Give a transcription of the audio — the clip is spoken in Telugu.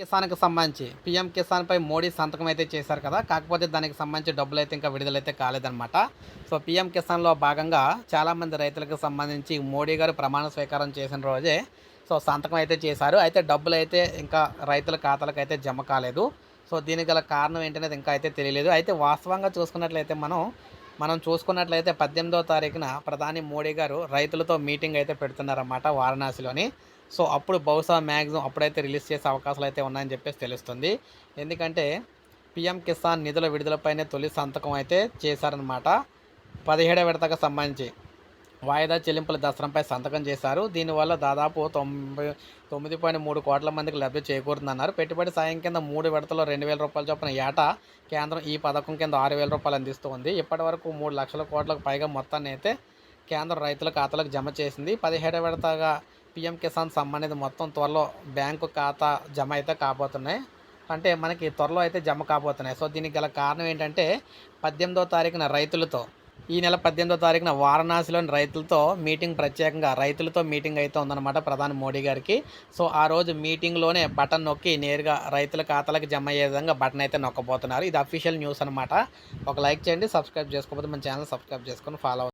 కిసాన్కి సంబంధించి. పిఎం కిసాన్పై మోడీ సంతకం అయితే చేశారు కదా. కాకపోతే దానికి సంబంధించి డబ్బులు అయితే ఇంకా విడుదలైతే కాలేదన్నమాట. సో పిఎం కిసాన్లో భాగంగా చాలామంది రైతులకు సంబంధించి మోడీ గారు ప్రమాణ స్వీకారం చేసిన రోజే సో సంతకం అయితే చేశారు. అయితే డబ్బులు అయితే ఇంకా రైతుల ఖాతాలకు అయితే జమ కాలేదు. సో దీనికి గల కారణం ఏంటనేది ఇంకా అయితే తెలియలేదు. అయితే వాస్తవంగా చూసుకున్నట్లయితే మనం మనం చూసుకున్నట్లయితే పద్దెనిమిదో తారీఖున ప్రధాని మోడీ గారు రైతులతో మీటింగ్ అయితే పెడుతున్నారన్నమాట వారణాసిలోని. సో అప్పుడు బహుశా మ్యాక్సిమం అప్పుడైతే రిలీజ్ చేసే అవకాశాలు అయితే ఉన్నాయని చెప్పేసి తెలుస్తుంది. ఎందుకంటే పిఎం కిసాన్ నిధుల విడుదలపైనే తొలి సంతకం అయితే చేశారనమాట పదిహేడవ విడతకు సంబంధించి వాయిదా చెల్లింపుల దసరంపై సంతకం చేశారు. దీనివల్ల దాదాపు తొంభై తొమ్మిది పాయింట్ మూడు కోట్ల మందికి లబ్ధి చేకూరుతుందన్నారు. పెట్టుబడి సాయం కింద మూడు విడతలో రెండు వేల రూపాయల చొప్పున ఏటా కేంద్రం ఈ పథకం కింద ఆరు వేల రూపాయలు అందిస్తుంది. ఇప్పటి వరకు మూడు లక్షల కోట్లకు పైగా మొత్తాన్ని అయితే కేంద్రం రైతుల ఖాతాలకు జమ చేసింది. పదిహేడవ విడతగా పిఎం కిసాన్ సమ్మాన్ మొత్తం త్వరలో బ్యాంకు ఖాతా జమ అయితే కాబోతున్నాయి. అంటే మనకి త్వరలో అయితే జమ కాబోతున్నాయి. సో దీనికి గల కారణం ఏంటంటే పద్దెనిమిదో తారీఖున రైతులతో ఈ నెల పద్దెనిమిదో తారీఖున వారణాసిలోని రైతులతో మీటింగ్ ప్రత్యేకంగా రైతులతో మీటింగ్ అయితే ఉందన్నమాట ప్రధాని మోడీ గారికి. సో ఆ రోజు మీటింగ్లోనే బటన్ నొక్కి నేరుగా రైతుల ఖాతాలకు జమ అయ్యే విధంగా బటన్ అయితే నొక్కబోతున్నారు. ఇది అఫీషియల్ న్యూస్ అనమాట ఒక లైక్ చేయండి సబ్స్క్రైబ్ చేసుకోకపోతే మన ఛానల్ సబ్స్క్రైబ్ చేసుకొని ఫాలో